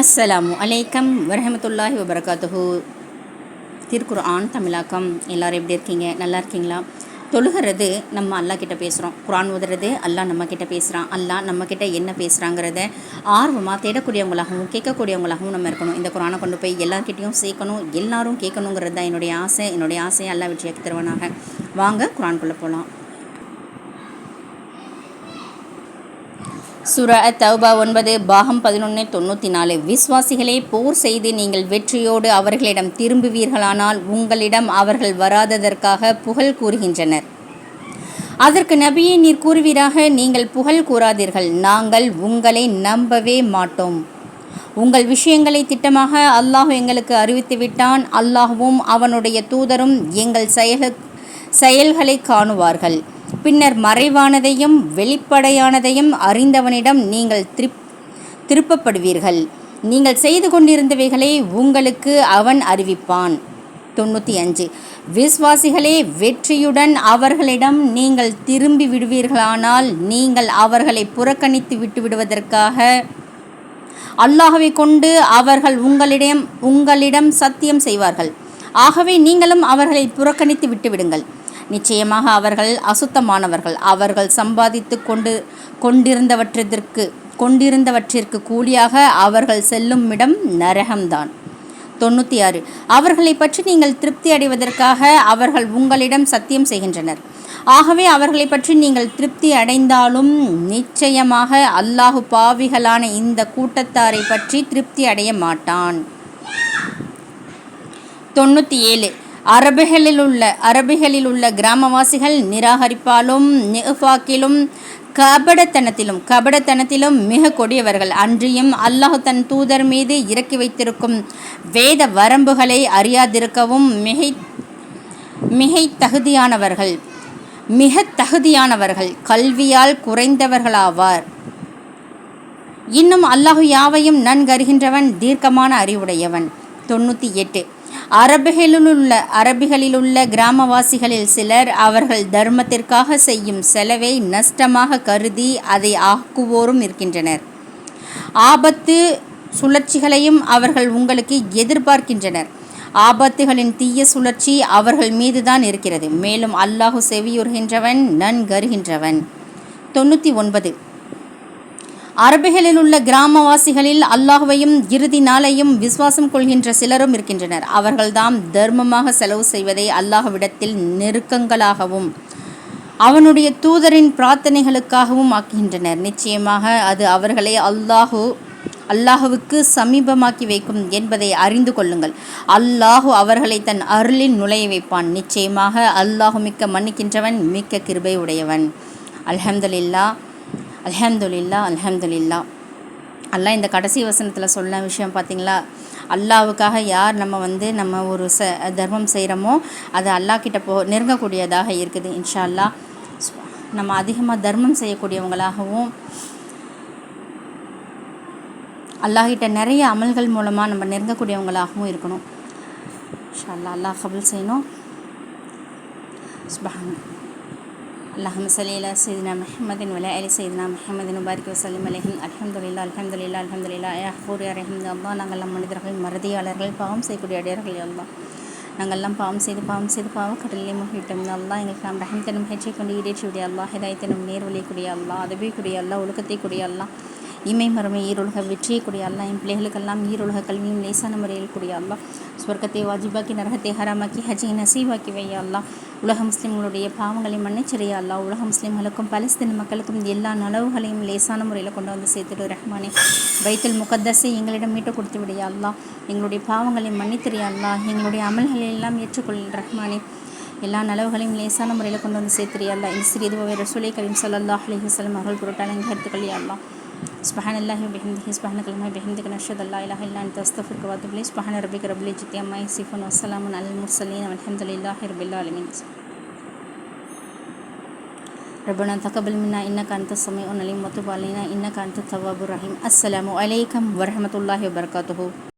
அஸ்ஸலாமு அலைக்கம் வரஹமத்துல்லாஹி வபரகாத்துஹு. திருக்குர்ஆன் தமிழாக்கம். எல்லோரும் எப்படி இருக்கீங்க? நல்லா இருக்கீங்களா? தொழுகிறது நம்ம அல்லா கிட்ட பேசுகிறோம் குரான் உதுறது அல்லா நம்ம கிட்ட பேசுகிறான் அல்லா நம்ம கிட்ட என்ன பேசுகிறாங்கிறத ஆர்வமாக தேடக்கூடியவங்களாகவும் கேட்கக்கூடியவங்களாகவும் நம்ம இருக்கணும். இந்த குரானை கொண்டு போய் எல்லார்கிட்டையும் சேர்க்கணும். எல்லாரும் கேட்கணுங்கிறது தான் என்னுடைய ஆசை. என்னுடைய ஆசையை அல்லா வெற்றியாக்கி தருவனாக. வாங்க குரான்குள்ளே போகலாம் சுர தௌபா ஒன்பது பாகம் பதினொன்று தொண்ணூற்றி நாலு விஸ்வாசிகளே போர் செய்து நீங்கள் வெற்றியோடு அவர்களிடம் திரும்புவீர்களானால் உங்களிடம் அவர்கள் வராததற்காக புகழ் கூறுகின்றனர். அதற்கு நபியை நீர் கூறுவீராக நீங்கள் புகழ் கூறாதீர்கள். நாங்கள் உங்களை நம்பவே மாட்டோம். உங்கள் விஷயங்களை திட்டமாக அல்லாஹ் எங்களுக்கு அறிவித்து விட்டான். அல்லாஹுவும் அவனுடைய தூதரும் எங்கள் செயல் செயல்களை காணுவார்கள். பின்னர் மறைவானதையும் வெளிப்படையானதையும் அறிந்தவனிடம் நீங்கள் திருப் திருப்பப்படுவீர்கள். நீங்கள் செய்து கொண்டிருந்தவைகளை உங்களுக்கு அவன் அறிவிப்பான். தொண்ணூற்றி அஞ்சு விஸ்வாசிகளே வெற்றியுடன் அவர்களிடம் நீங்கள் திரும்பி விடுவீர்களானால் நீங்கள் அவர்களை புறக்கணித்து விட்டுவிடுவதற்காக அல்லாஹவை கொண்டு அவர்கள் உங்களிடம் உங்களிடம் சத்தியம் செய்வார்கள். ஆகவே நீங்களும் அவர்களை புறக்கணித்து விட்டுவிடுங்கள் நிச்சயமாக அவர்கள் அசுத்தமானவர்கள். அவர்கள் சம்பாதித்து கொண்டு கொண்டிருந்தவற்றிற்கு கொண்டிருந்தவற்றிற்கு கூலியாக அவர்கள் செல்லும் இடம் நரகம்தான். தொண்ணூற்றி ஆறு அவர்களை பற்றி நீங்கள் திருப்தி அடைவதற்காக அவர்கள் உங்களிடம் சத்தியம் செய்கின்றனர். ஆகவே அவர்களை பற்றி நீங்கள் திருப்தி அடைந்தாலும் நிச்சயமாக அல்லாஹு பாவிகளான இந்த கூட்டத்தாரை பற்றி திருப்தி அடைய மாட்டான். தொண்ணூற்றி ஏழு அரபுகளில் உள்ள அரபிகளில் உள்ள கிராமவாசிகள் நிராகரிப்பாலும் நிஃபாக்கிலும் கபடத்தனத்திலும் கபடத்தனத்திலும் மிக கொடியவர்கள். அன்றியும் அல்லாஹ் தன் தூதர் மீது இறக்கி வைத்திருக்கும் வேத வரம்புகளை அறியாதிருக்கவும் மிகை மிகை தகுதியானவர்கள் மிக தகுதியானவர்கள் கல்வியால் குறைந்தவர்களாவார். இன்னும் அல்லாஹு யாவையும் நன்கருகின்றவன் தீர்க்கமான அறிவுடையவன். தொண்ணூற்றி எட்டு. அரபிகளிலுள்ள அரபிகளிலுள்ள கிராமவாசிகளில் சிலர் அவர்கள் தர்மத்திற்காக செய்யும் செலவை நஷ்டமாக கருதி அதை ஆக்குவோரும் இருக்கின்றனர் ஆபத்து சுழற்சிகளையும் அவர்கள் உங்களுக்கு எதிர்பார்க்கின்றனர். ஆபத்துகளின் தீய சுழற்சி அவர்கள் மீதுதான் இருக்கிறது. மேலும் அல்லாஹு செவியுறுகின்றவன் நன்கருகின்றவன். தொண்ணூற்றி ஒன்பது. அரபிகளில் உள்ள கிராமவாசிகளில் அல்லாஹுவையும் இறுதி நாளையும் விசுவாசம் கொள்கின்ற சிலரும் இருக்கின்றனர். அவர்கள்தாம் தர்மமாக செலவு செய்வதை அல்லாஹுவிடத்தில் நெருக்கங்களாகவும் அவனுடைய தூதரின் பிரார்த்தனைகளுக்காகவும் ஆக்குகின்றனர். நிச்சயமாக அது அவர்களை அல்லாஹு அல்லாஹுவுக்கு சமீபமாக்கி வைக்கும் என்பதை அறிந்து கொள்ளுங்கள். அல்லாஹு அவர்களை தன் அருளில் நுழைய வைப்பான். நிச்சயமாக அல்லாஹு மிக்க மன்னிக்கின்றவன் மிக்க கிருபை உடையவன் அல்ஹம்துலில்லா அல்ஹம்துலில்லா அல்ஹம்துலில்லா அல்லா இந்த கடைசி வசனத்தில் சொன்ன விஷயம் பார்த்திங்களா அல்லாவுக்காக யார் நம்ம வந்து நம்ம ஒரு ச தர்மம் செய்கிறோமோ அது அல்லா கிட்ட போ நெருங்கக்கூடியதாக இருக்குது இன்ஷா அல்லா நம்ம அதிகமாக தர்மம் செய்யக்கூடியவங்களாகவும் அல்லாஹிட்ட நிறைய அமல்கள் மூலமாக நம்ம நெருங்கக்கூடியவங்களாகவும் இருக்கணும். இன்ஷா அல்லா அல்லாஹ் கபுல் செய்யணும். சுபஹான் அல்லாஹ் சலீலா சைதினா மெஹமதின் வலை அலி சைதினா மெஹமதின் உபாரிக்கு வசலிம் அலஹிம் அலமதுல்லா அலமதுல்லா அலமதுல்லா யாஹூர் அரஹிம் அல்லா நாங்கள்லாம் மனிதர்கள் மறதியாளர்கள் பாவம் செய்யக்கூடிய அடியார்கள் எல்லாம் பாவம் செய்து பாவம் செய்து பாவம் கடலிலே மூழ்கிட்டோம் அல்லா எங்களுக்கு ரஹம் தனும் ஹெச்சை கொண்டு ஈடேற்றியுடைய அல்லா ஹிதாயத்தனும் நேர்வழியக்கூடிய அல்லா அதுவே கூடிய அல்லா ஒழுக்கத்தை கூடிய அல்லா இமை மறுமை ஈருலக வெற்றியை கூடிய அல்லா என் பிள்ளைகளுக்கெல்லாம் ஈருலக கல்வியும் லேசான முறையில் கூடிய அல்லா. சுவர்க்கத்தை வாஜிபாக்கி நரகத்தை ஹராமாக்கி ஹஜை நசீவாக்கி வைய அல்லா. உலக முஸ்லீம்களுடைய பாவங்களை மன்னிச்சரிய அல்லா. உலக முஸ்லீம்களுக்கும் பலஸ்தீன் மக்களுக்கும் எல்லா நலவுகளையும் லேசான முறையில் கொண்டு வந்து சேர்த்துடு ரஹ்மானே. பைத்தல் முகத்தஸை எங்களிடம் மீட்டு கொடுத்து விடைய அல்லா. எங்களுடைய பாவங்களை மன்னித்திரிய அல்லா. எங்களுடைய அமல்களை எல்லாம் ஏற்றுக்கொள் ரஹ்மானே. எல்லா நலவுகளையும் லேசான முறையில் கொண்டு வந்து சேர்த்துறியா அல்லா. இந்த சிறிது ரசூலை கரீம் சல்லாஹ் அலி வசலம் அவர்கள் பொருட்டால் கருத்துக்கள் அல்லா. سبحان الله وبحمده سبحانك اللهم وبحمدك نشهد ان لا اله الا انت استغفرك واتوب اليك سبحان ربك رب العزه عما يصفون وسلام على المرسلين والحمد لله رب العالمين ربنا تقبل منا انك انت السميع العليم وتب علينا انك انت التواب الرحيم السلام عليكم ورحمه الله وبركاته